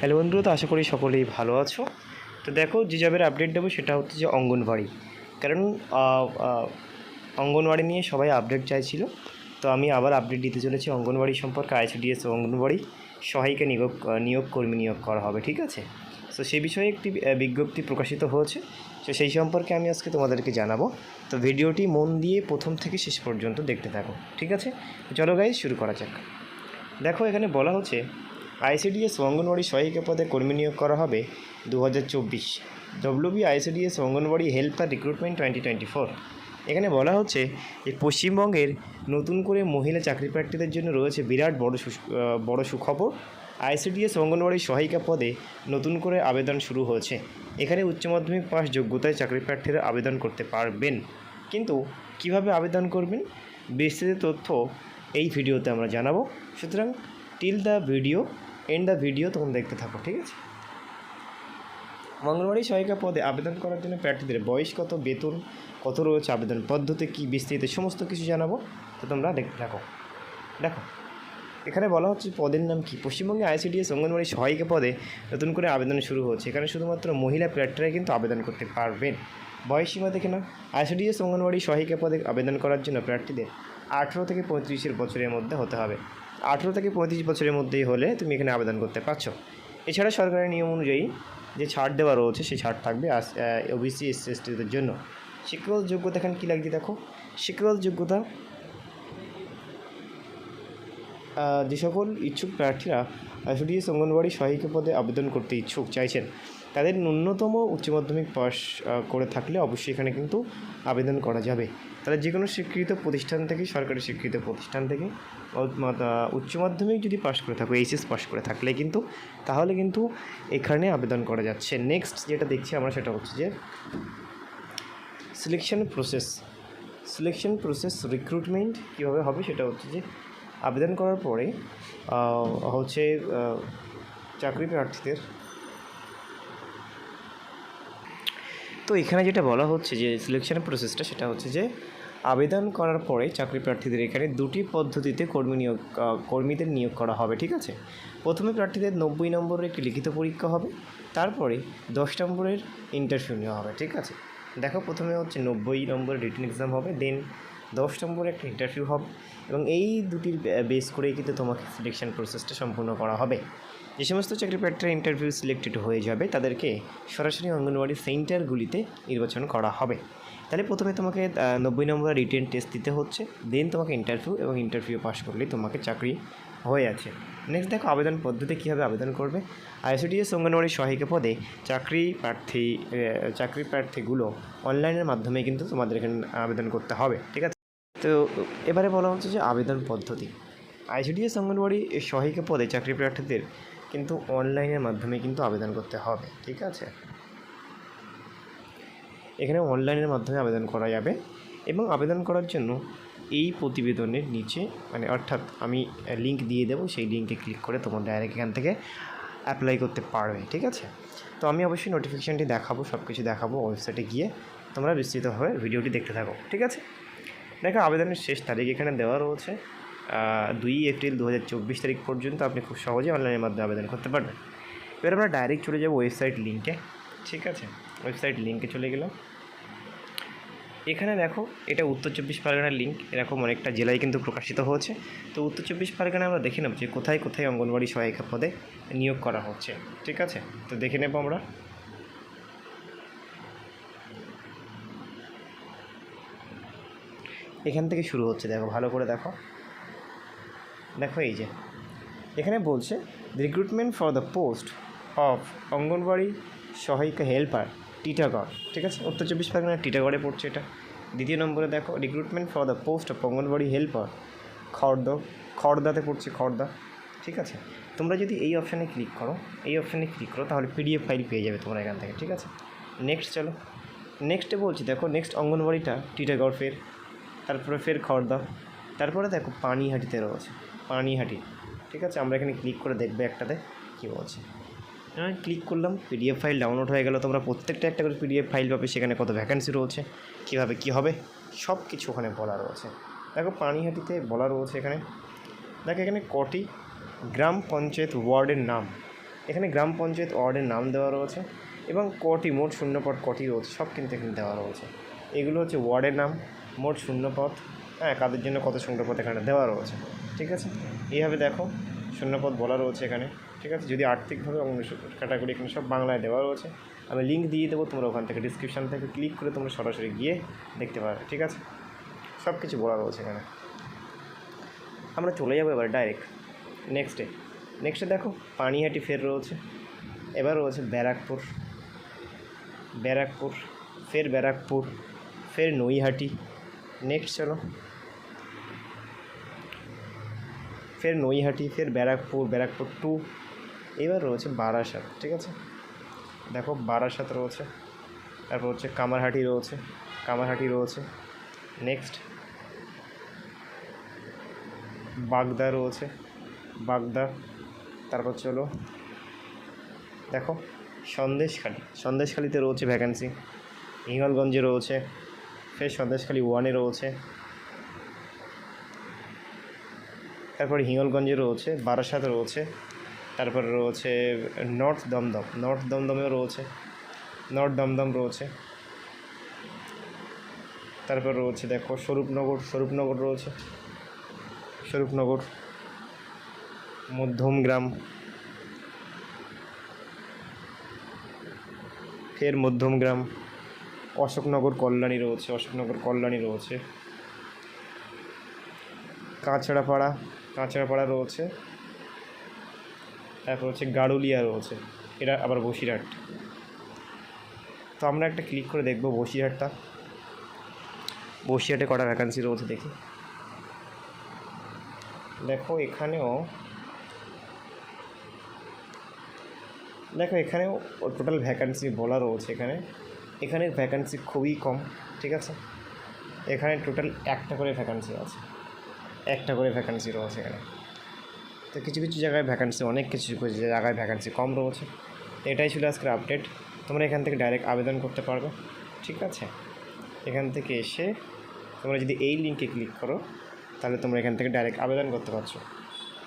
Hello বন্ধু তো আশা করি সকলেই ভালো আছো। তো দেখো, যে জবের আপডেট দেবো সেটা হচ্ছে যে অঙ্গনবাড়ি কারণ অঙ্গনবাড়ি নিয়ে সবাই আপডেট চাইছিল। তো আমি আবার আপডেট দিতে চলেছি অঙ্গনবাড়ি সম্পর্কে আইসিডিএস অঙ্গনবাড়ি সহায়িকা নিয়োগ নিয়োগ কর্মী নিয়োগ করা হবে, ঠিক আছে? তো সেই বিষয়ে একটি বিজ্ঞপ্তি প্রকাশিত হয়েছে। তো সেই সম্পর্কে আমি আজকে তোমাদেরকে জানাব। তো ভিডিওটি মন দিয়ে প্রথম থেকে শেষ পর্যন্ত দেখতে থাকো, ঠিক আছে? চলো গাইজ শুরু করা যাক। দেখো, এখানে বলা হচ্ছে আইসিডিএস অঙ্গনওয়াড়ি সহায়িকা পদে কর্মী নিয়োগ করা হবে দু হাজার চব্বিশ WB ICDS anganwadi helper recruitment twenty twenty four. এখানে বলা হচ্ছে যে পশ্চিমবঙ্গের নতুন করে মহিলা চাকরি প্রার্থীদের জন্য রয়েছে বিরাট বড় বড় সুখবর। আইসিডিএস অঙ্গনওয়াড়ি সহায়িকা পদে নতুন করে আবেদন শুরু হয়েছে। এখানে উচ্চ মাধ্যমিক পাস যোগ্যতায় চাকরি প্রার্থীরা আবেদন করতে পারবেন। কিন্তু কীভাবে আবেদন করবেন? বিস্তৃত তথ্য এই ভিডিওতে আমরা জানাব। সুতরাং till the video end the video তখন দেখতে থাকো, ঠিক আছে? অঙ্গনওয়াড়ি সহায়িকা পদে আবেদন করার জন্য প্রার্থীদের বয়স কত, বেতন কত রয়েছে, আবেদন পদ্ধতি কী বিস্তৃত সমস্ত কিছু জানাব। তো তোমরা দেখতে থাকো। দেখো, এখানে বলা হচ্ছে পদের নাম কি? পশ্চিমবঙ্গে আইসিডিএস অঙ্গনওয়াড়ি সহায়িকা পদে নতুন করে আবেদন শুরু হচ্ছে। এখানে শুধুমাত্র মহিলা প্রার্থীরাই কিন্তু আবেদন করতে পারবেন। বয়স সীমা দেখে না আইসিডিএস অঙ্গনওয়াড়ি সহায়িকা পদে আবেদন করার জন্য প্রার্থীদের আঠেরো থেকে পঁয়ত্রিশের বছরের মধ্যে হতে হবে। আঠেরো থেকে পঁয়ত্রিশ বছরের মধ্যেই হলে তুমি এখানে আবেদন করতে পারছ। এছাড়া সরকারের নিয়ম অনুযায়ী যে ছাড় দেওয়া রয়েছে, সেই ছাড় থাকবে ওবিসি এস এসটিদের জন্য। শিক্ষাগত যোগ্যতা এখানে কী লাগছে দেখো? শিক্ষাগত যোগ্যতা যে সকল ইচ্ছুক প্রার্থীরা আইসিডিএস অঙ্গনওয়াড়ি সহায়িকা পদে আবেদন করতে ইচ্ছুক চাইছেন, তাদের ন্যূনতম উচ্চ মাধ্যমিক পাস করে থাকলে অবশ্যই এখানে কিন্তু আবেদন করা যাবে। তাহলে যে কোনো স্বীকৃত প্রতিষ্ঠান থেকে, সরকারি স্বীকৃত প্রতিষ্ঠান থেকে উচ্চ মাধ্যমিক যদি পাশ করে থাকো, এইচএস পাশ করে থাকলে কিন্তু, তাহলে কিন্তু এখানে আবেদন করা যাচ্ছে। নেক্সট যেটা দেখছি আমরা সেটা হচ্ছে যে selection process selection process recruitment কীভাবে হবে সেটা হচ্ছে যে, আবেদন করার পরে হচ্ছে চাকরি প্রার্থীদের তো এখানে যেটা বলা হচ্ছে যে সিলেকশন প্রসেসটা সেটা হচ্ছে যে আবেদন করার পরে চাকরি প্রার্থীদের এখানে দুটি পদ্ধতিতে কর্মী নিয়োগ কর্মীদের নিয়োগ করা হবে, ঠিক আছে? প্রথমে প্রার্থীদের নব্বই নম্বরের একটি লিখিত পরীক্ষা হবে, তারপরে দশ নম্বরের ইন্টারভিউ নেওয়া হবে, ঠিক আছে? দেখো প্রথমে হচ্ছে নব্বই নম্বরের রিটার্ন এক্সাম হবে দেন দশ নম্বরে একটা ইন্টারভিউ হবে এবং এই দুটির বেস করেই কিন্তু তোমাকে সিলেকশন প্রসেসটা সম্পূর্ণ করা হবে। যে সমস্ত চাকরি প্রার্থীরা ইন্টারভিউ সিলেক্টেড হয়ে যাবে, তাদেরকে সরাসরি অঙ্গনওয়াড়ি সেন্টারগুলিতে নির্বাচন করা হবে। তাহলে প্রথমে তোমাকে নব্বই নম্বরের রিটেন টেস্ট দিতে হচ্ছে দেন তোমাকে ইন্টারভিউ এবং ইন্টারভিউ পাস করলেই তোমাকে চাকরি হয়ে আছে। নেক্সট দেখো আবেদন পদ্ধতি কীভাবে আবেদন করবে। আইসিডিএস অঙ্গনওয়াড়ি সহায়িকা পদে চাকরি প্রার্থী চাকরি প্রার্থীগুলো অনলাইনের মাধ্যমে কিন্তু তোমাদের এখানে আবেদন করতে হবে, ঠিক আছে? তো এবারে বলা হচ্ছে যে আবেদন পদ্ধতি। আইসিডিএস অঙ্গনওয়াড়ি সহায়িকা পদে চাকরি প্রার্থীদের কিন্তু অনলাইনের মাধ্যমে কিন্তু আবেদন করতে হবে, ঠিক আছে? এখানে অনলাইনের মাধ্যমে আবেদন করা যাবে এবং আবেদন করার জন্য এই প্রতিবেদনের নিচে মানে অর্থাৎ আমি লিঙ্ক দিয়ে দেবো, সেই লিঙ্কে ক্লিক করে তোমার ডাইরেক্ট এখান থেকে অ্যাপ্লাই করতে পারবে, ঠিক আছে? তো আমি অবশ্যই নোটিফিকেশানটি দেখাবো সব কিছু দেখাবো ওয়েবসাইটে গিয়ে তোমরা বিস্তৃতভাবে ভিডিওটি দেখতে থাকো, ঠিক আছে? দেখো আবেদনের শেষ তারিখ এখানে দেওয়া রয়েছে। দুই এপ্রিল দু হাজার চব্বিশ তারিখ পর্যন্ত আপনি খুব সহজে অনলাইনের মাধ্যমে আবেদন করতে পারবেন। এবার আমরা ডাইরেক্ট চলে যাব ওয়েবসাইট লিঙ্কে ঠিক আছে? ওয়েবসাইট লিঙ্কে চলে গেলাম। এখানে দেখো, এটা উত্তর চব্বিশ পরগনার লিঙ্ক এরকম অনেকটা জেলায় কিন্তু প্রকাশিত হয়েছে। তো উত্তর চব্বিশ পরগনায় আমরা দেখে নেব যে কোথায় কোথায় অঙ্গনবাড়ি সহায়িকা পদে নিয়োগ করা হচ্ছে। ঠিক আছে? তো দেখে নেব আমরা। এখান থেকে শুরু হচ্ছে, দেখো, ভালো করে দেখো। দেখো এই যে, এখানে বলছে recruitment for the post of anganwadi সহায়িকা হেল্পার টিটাগড় ঠিক আছে? উত্তর চব্বিশ পরগনার টিটাগড়ে পড়ছে এটা। দ্বিতীয় নম্বরে দেখো recruitment for the post of anganwadi helper Khardah খড়দাতে পড়ছে খড়দা ঠিক আছে? তোমরা যদি এই অপশানে ক্লিক করো, এই অপশানে ক্লিক করো, তাহলে পিডিএফ ফাইল পেয়ে যাবে তোমরা এখান থেকে। ঠিক আছে? নেক্সট, চলো। নেক্সটে বলছি, দেখো, নেক্সট অঙ্গনওয়াড়িটা টিটাগড় ফের তারপরে ফের খড়দা তারপরে দেখো পানিহাটিতে রয়েছে। পানিহাটি ঠিক আছে? আমরা এখানে ক্লিক করে দেখবে একটাতে কী বলছে। হ্যাঁ ক্লিক করলাম পিডিএফ ফাইল ডাউনলোড হয়ে গেল। তোমরা প্রত্যেকটা একটা করে পিডিএফ ফাইল পাবে। সেখানে কত ভ্যাকেন্সি রয়েছে, কীভাবে কী হবে সব কিছু ওখানে বলা রয়েছে। দেখো পানিহাটিতে বলা রয়েছে এখানে। দেখো, এখানে কটি গ্রাম পঞ্চায়েত ওয়ার্ডের নাম। এখানে গ্রাম পঞ্চায়েত ওয়ার্ডের নাম দেওয়া রয়েছে এবং কটি মোট শূন্যপদ কটি রয়েছে, সব কিন্তু এখানে দেওয়া রয়েছে। এগুলো হচ্ছে ওয়ার্ডের নাম। মোট শূন্যপদ হ্যাঁ কাদের জন্য কত শূন্যপদ এখানে দেওয়া রয়েছে, ঠিক আছে? এইভাবে দেখো শূন্যপদ বলা রয়েছে এখানে, ঠিক আছে? যদি আর্থিকভাবে ক্যাটাগরি এখানে সব বাংলায় দেওয়া রয়েছে, আমি লিঙ্ক দিয়ে দেবো, তোমরা ওখান থেকে ডিসক্রিপশান থেকে ক্লিক করে তোমরা সরাসরি গিয়ে দেখতে পারবে, ঠিক আছে? সব কিছু বলা রয়েছে এখানে। আমরা চলে যাব এবার ডাইরেক্ট নেক্সটে নেক্সটে দেখো, পানিহাটি ফের রয়েছে, এবার রয়েছে ব্যারাকপুর। ব্যারাকপুর, ফের ব্যারাকপুর, ফের নৈহাটি নেক্সট চলো। ফের নৈহাটি, ফের ব্যারাকপুর ব্যারাকপুর টু এবার রয়েছে বারাসাত, ঠিক আছে? দেখো বারাসাত রয়েছে, তারপর হচ্ছে কামারহাটি রয়েছে কামারহাটি রয়েছে। নেক্সট বাগদা রয়েছে, বাগদা, তারপর চলো, দেখো সন্দেশখালি, সন্দেশখালিতে রয়েছে ভ্যাকান্সি হিঙ্গলগঞ্জে রয়েছে ফের সন্দেশখালি ওয়ানে রয়েছে। তারপর হিঙ্গলগঞ্জে রয়েছে, বারাসাত রয়েছে, তারপর রয়েছে নর্থ দমদম। নর্থ দমদমেও রয়েছে, নর্থ দমদম রয়েছে। তারপর রয়েছে দেখো স্বরূপনগর স্বরূপনগর রয়েছে, স্বরূপনগর মধ্যমগ্রাম ফের মধ্যমগ্রাম অশোকনগর কল্যাণী রয়েছে, অশোকনগর কল্যাণী রয়েছে। কাঁচড়াপাড়া কাঁচড়াপাড়া রয়েছে। তারপর হচ্ছে গাড়ুলিয়া রয়েছে, এটা আবার বসিরহাট। তো আমরা একটা ক্লিক করে দেখব বসিরহাটটা। বসিরহাটে কটা ভ্যাকান্সি রয়েছে দেখি। দেখো এখানেও দেখো এখানেও টোটাল ভ্যাকান্সি বলা রয়েছে এখানে। এখানের ভ্যাকান্সি খুবই কম, ঠিক আছে? এখানে টোটাল একটা করে ভ্যাকান্সি আছে। একটা করে ভ্যাকান্সি রয়েছে এখানে। তো কিছু কিছু জায়গায় ভ্যাকান্সি অনেক কিছু কিছু জায়গায় ভ্যাকান্সি কম রয়েছে। এটাই ছিল আজকের আপডেট তোমরা এখান থেকে ডাইরেক্ট আবেদন করতে পারবে, ঠিক আছে? এখান থেকে এসে তোমরা যদি এই লিঙ্কে ক্লিক করো, তাহলে তোমরা এখান থেকে ডাইরেক্ট আবেদন করতে পারছ।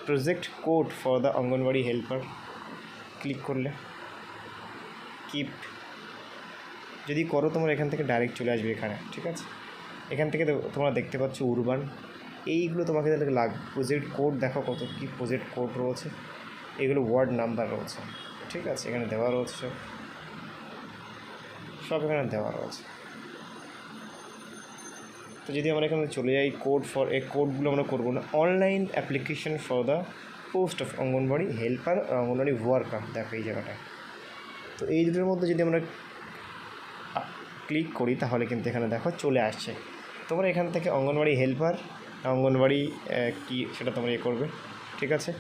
Project code for the anganwadi helper click করলে। কিপ যদি করো তোমরা এখান থেকে ডাইরেক্ট চলে আসবে এখানে, ঠিক আছে? এখান থেকে তোমরা দেখতে পাচ্ছ উরবান এইগুলো তোমাকে তাহলে লাগ প্রজেক্ট কোড দেখো কত, কী প্রজেক্ট কোড রয়েছে? এগুলো ওয়ার্ড নাম্বার রয়েছে, ঠিক আছে? এখানে দেওয়া রয়েছে সব। সব এখানে দেওয়া রয়েছে। তো যদি আমরা এখানে চলে যাই কোড ফর এই কোডগুলো আমরা করব না। Online application for the post of anganwadi helper anganwadi worker দেখো এই জায়গাটায়। তো এই দুটোর মধ্যে যদি আমরা ক্লিক করি, তাহলে কিন্তু এখানে দেখো চলে আসছে। তোমরা এখান থেকে অঙ্গনবাড়ি হেল্পার অঙ্গনবাড়ি কি সেটা তোমরা ইয়ে করবে, ঠিক আছে?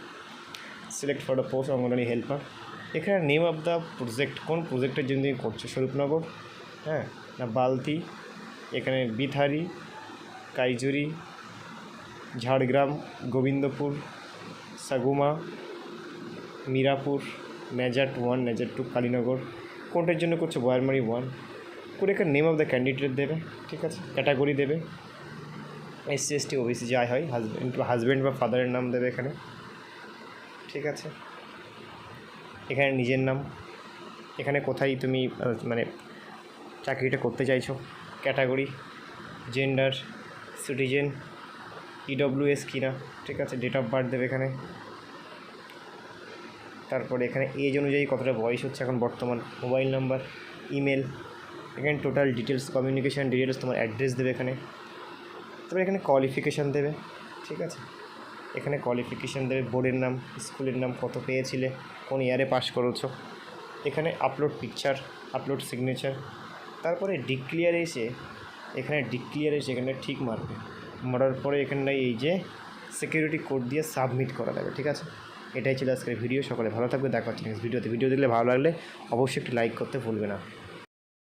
Select for the post anganwadi helper এখানে নেম অফ দ্য প্রজেক্ট কোন প্রজেক্টের জন্য করছ? স্বরূপনগর হ্যাঁ? না বালতি? এখানে বিথারি, কাইজুরি, ঝাড়গ্রাম, গোবিন্দপুর, সাগুমা, মিরাপুর ন্যাজাট ওয়ান ন্যাজাট টু কালীনগর। কোনটার জন্য করছ? বয়ারমারি ওয়ান করে এখানে নেম অফ দ্য ক্যান্ডিডেট দেবে, ঠিক আছে? ক্যাটাগরি দেবে। এসসি এসটি ওবিসি যাই হয় হাজব্যান্ড হাজব্যান্ড বা ফাদারের নাম দেবে এখানে। ঠিক আছে? এখানে নিজের নাম। এখানে কোথায় তুমি মানে চাকরিটা করতে চাইছো? ক্যাটাগরি জেন্ডার সিটিজেন ইডব্লিউএস কিনা? ঠিক আছে? ডেট অফ বার্থ দেবে এখানে। তারপরে এখানে এজ অনুযায়ী কতটা বয়স হচ্ছে এখন বর্তমান? মোবাইল নাম্বার ইমেল এখানে টোটাল ডিটেলস কমিউনিকেশান ডিটেলস তোমার অ্যাড্রেস দেবে এখানে। তারপরে এখানে কোয়ালিফিকেশান দেবে, ঠিক আছে? এখানে কোয়ালিফিকেশান দেবে বোর্ডের নাম স্কুলের নাম, কত পেয়েছিলে, কোন ইয়ারে পাস করেছ। এখানে আপলোড পিকচার আপলোড সিগনেচার তারপরে ডিক্লিয়ার এসে, এখানে ডিক্লিয়ার এসে এখানে ঠিক মারবে। মারার পরে এখানটায় এই যে সিকিউরিটি কোড দিয়ে সাবমিট করা যাবে, ঠিক আছে? এটাই ছিল আজকের ভিডিও সকলে ভালো থাকবে, দেখা হচ্ছে নেক্সট ভিডিওতে ভিডিও দেখলে ভালো লাগলে অবশ্যই একটি লাইক করতে ভুলবে না।